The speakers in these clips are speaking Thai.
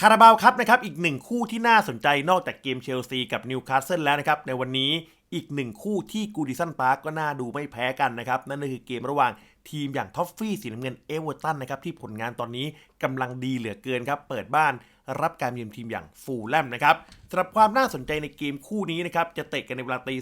คาราบาวครับนะครับอีกหนึ่งคู่ที่น่าสนใจนอกจากเกมเชลซีกับนิวคาสเซิลแล้วนะครับในวันนี้อีกหนึ่งคู่ที่กูดิสันพาร์กก็น่าดูไม่แพ้กันนะครับ นั่นคือเกมระหว่างทีมอย่างท็อฟฟี่สีน้ำเงินเอเวอร์ตันนะครับที่ผลงานตอนนี้กำลังดีเหลือเกินครับ เปิดบ้านรับการเยือนทีมอย่างฟูลแลมนะครับสำหรับความน่าสนใจในเกมคู่นี้นะครับจะเตะกันในเวลาตี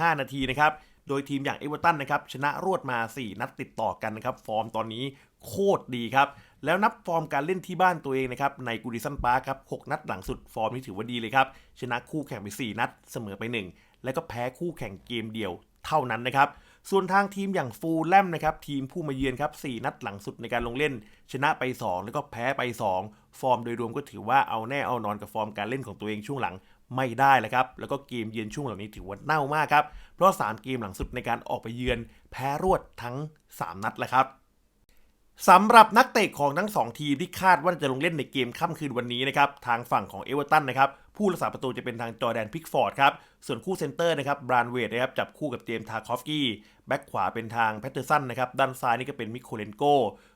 2 45นาทีนะครับโดยทีมอย่างเอเวอร์ตันนะครับชนะรวดมา 4 นัดติดต่อกันนะครับ ฟอร์มตอนนี้ โคตรดีครับ แล้วนับฟอร์มการเล่นที่บ้านตัวเองนะครับ ในกูดิสันปาร์คครับ 6 นัดหลังสุดฟอร์มนี่ถือว่าดีเลยครับ ชนะคู่แข่งไป 4 นัด เสมอไป 1 แล้วก็แพ้คู่แข่งเกมเดียวเท่านั้นนะครับ ส่วนทางทีมอย่างฟูลแลมนะครับ ทีมผู้มาเยือนครับ 4 นัดหลังสุดในการลงเล่น ชนะไป 2 แล้วก็แพ้ไป 2 ฟอร์มโดยรวมก็ถือว่าเอาแน่เอานอนกับฟอร์มการเล่นของตัวเองช่วงหลังไม่ได้แล้วครับ แล้วก็เกมเยือนช่วงเหล่านี้ถือว่าเน่ามากครับ เพราะ 3 เกมหลังสุดในการออกไปเยือน แพ้รวดทั้ง 3 นัดแล้วครับ สำหรับนักเตะของทั้ง 2 ทีมที่คาดว่าจะลงเล่นในเกมค่ำคืนวันนี้นะครับทางฝั่งของเอเวอร์ตันนะครับผู้รักษาประตูจะเป็นทางจอแดนพิกฟอร์ดครับส่วนคู่เซนเตอร์นะครับบรานเวดนะครับจับคู่กับเจมส์ทาคอฟกี้แบ็กขวาเป็นทางแพตเทอร์สันนะครับด้านซ้ายนี่ก็เป็นมิโคเลนโก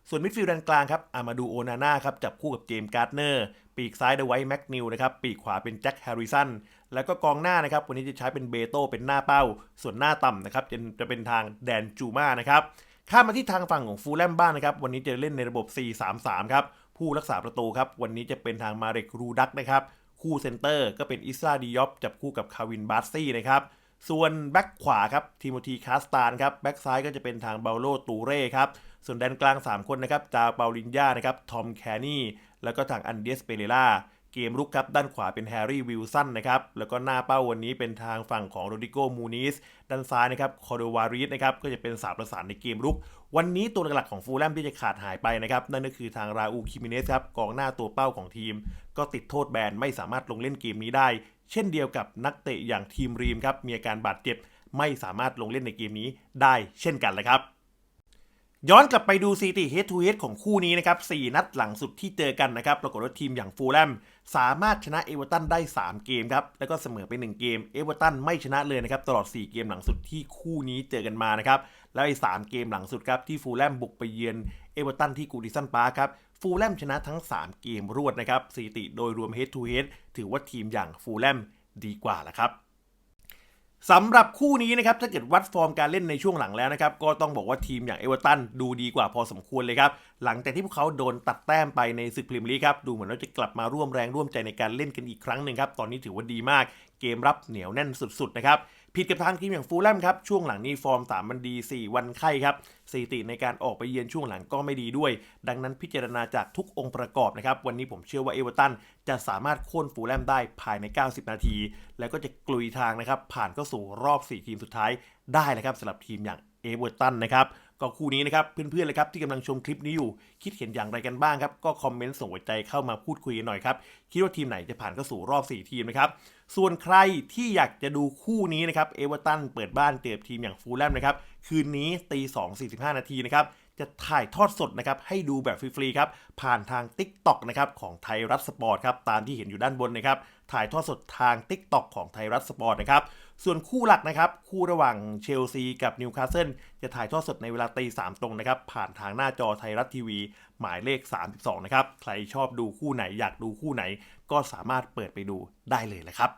ส่วนมิดฟิลด์ด้านกลางครับอามาดูโอนาน่าครับจับคู่กับเจมส์การ์ดเนอร์ปีกซ้ายเดอะไวท์แม็กนิวนะครับปีกขวาเป็นแจ็คแฮร์ริสันแล้วก็กองหน้านะครับวันนี้จะใช้เป็นเบโตเป็นหน้าเป้า ส่วนหน้าต่ำนะครับจะจะเป็นทางแดนจูมานะครับ ข้ามมาที่ทางฝั่งของฟูลแลมบ้างนะครับ วันนี้จะเล่นในระบบ 4-3-3 ครับ ผู้รักษาประตูครับ วันนี้จะเป็นทางมาเรกรูดักนะครับ คู่เซนเตอร์ก็เป็นอิสราดิยอฟจับคู่กับคาวินบาร์ซี่นะครับ ส่วนแบ็กขวาครับทิโมธีคาสตานครับ แบ็กซ้ายก็จะเป็นทางเบาโลตูเร่ครับ ส่วนแดนกลาง 3 คนนะครับ จาเปาลินยานะครับ ทอมแคนนี่ แล้วก็ทางอันเดียสเปเรล่า เกมรุกครับด้านขวาเป็นแฮร์รี่วิลสันนะครับแล้วก็หน้าเป้าวันนี้เป็นทางฝั่งของโรดิโกมูนิสด้านซ้ายนะครับคอโดวาริสนะครับก็จะเป็นสามประสานในเกมรุก วันนี้ตัวหลักของฟูลแลมที่จะขาดหายไปนะครับนั่นก็คือทางราอูคิมิเนสครับกองหน้าตัวเป้าของทีม ก็ติดโทษแบนไม่สามารถลงเล่นเกมนี้ได้ เช่นเดียวกับนักเตะอย่างทีมรีมครับมีอาการบาดเจ็บ ไม่สามารถลงเล่นในเกมนี้ได้เช่นกันเลยครับ ย้อนกลับไปดูซีตีเฮดทูเฮดของคู่นี้นะครับ 4 นัดหลังสุดที่เจอกันนะครับ ปรากฏว่าทีมอย่างฟูลแลมสามารถชนะเอเวอร์ตันได้ 3 เกมครับ แล้วก็เสมอไป 1 เกม เอเวอร์ตันไม่ชนะเลยนะครับ ตลอด 4 เกมหลังสุดที่คู่นี้เจอกันมานะครับ แล้วไอ้3เกมหลังสุดครับ ที่ฟูลแลมบุกไปเยือนเอเวอร์ตันที่กูดิสันปาร์คครับ ฟูลแลมชนะทั้ง 3 เกมรวดนะครับสถิติโดยรวมเฮดทูเฮดถือว่าทีมอย่างฟูลแลมดีกว่าละครับ สำหรับคู่นี้นะครับถ้าเกิดวัดฟอร์มการเล่นในช่วงหลังแล้วนะครับก็ต้องบอกว่าทีมอย่างเอเวอร์ตันดูดีกว่าพอสมควรเลยครับหลังจากที่พวกเขาโดนตัดแต้มไปในศึกพรีเมียร์ลีกครับดูเหมือนว่าจะกลับมาร่วมแรงร่วมใจในการเล่นกันอีกครั้งหนึ่งครับตอนนี้ถือว่าดีมาก เกมรับเหนียวแน่นสุดๆนะครับ ผิดกับทางทีมอย่างฟูลแลมครับ ช่วงหลังนี้ฟอร์มสามมันดี 4 วันไข้ครับสถิติในการออกไปเยือนช่วงหลังก็ไม่ดีด้วย ดังนั้นพิจารณาจากทุกองค์ประกอบนะครับ วันนี้ผมเชื่อว่าเอเวอร์ตันจะสามารถโค่นฟูลแลมได้ภายใน 90 นาที แล้วก็จะกลุยทางนะครับผ่านเข้าสู่รอบ 4 ทีมสุดท้ายได้เลยครับสำหรับทีมอย่างเอเวอร์ตันนะครับก็คู่นี้นะครับเพื่อนๆเลยครับที่กำลังชมคลิปนี้อยู่ คิดเห็นอย่างไรกันบ้างครับ ก็คอมเมนต์ส่งหัวใจเข้ามาพูดคุยกันหน่อยครับ คิดว่าทีมไหนจะผ่านเข้าสู่รอบ 4 ทีมนะครับ ส่วนใครที่อยากจะดูคู่นี้นะครับเอเวอร์ตันเปิดบ้านเจอทีมอย่างฟูลแลมนะครับ คืนนี้ตี2 45 นาทีนะครับ จะถ่ายทอดสดนะครับให้ดูแบบฟรีๆครับผ่านทาง Tik t o อกนะครับของไทยรัฐสปอร์ตครับตามที่เห็นอยู่ด้านบนนะครับถ่ายทอดสดทาง Tik t o อกของไทยรัฐสปอร์ตนะครับส่วนคู่หลักนะครับคู่ระหว่างเชลซีกับนิวคาสเซิลจะถ่ายทอดสดในเวลาตีสามตรงนะครับผ่านทางหน้าจอไทยรัฐทีวี หมายเลข 32 นะครับใครชอบดูคู่ไหนอยากดูคู่ไหน ก็สามารถเปิดไปดูได้เลยแหละครับ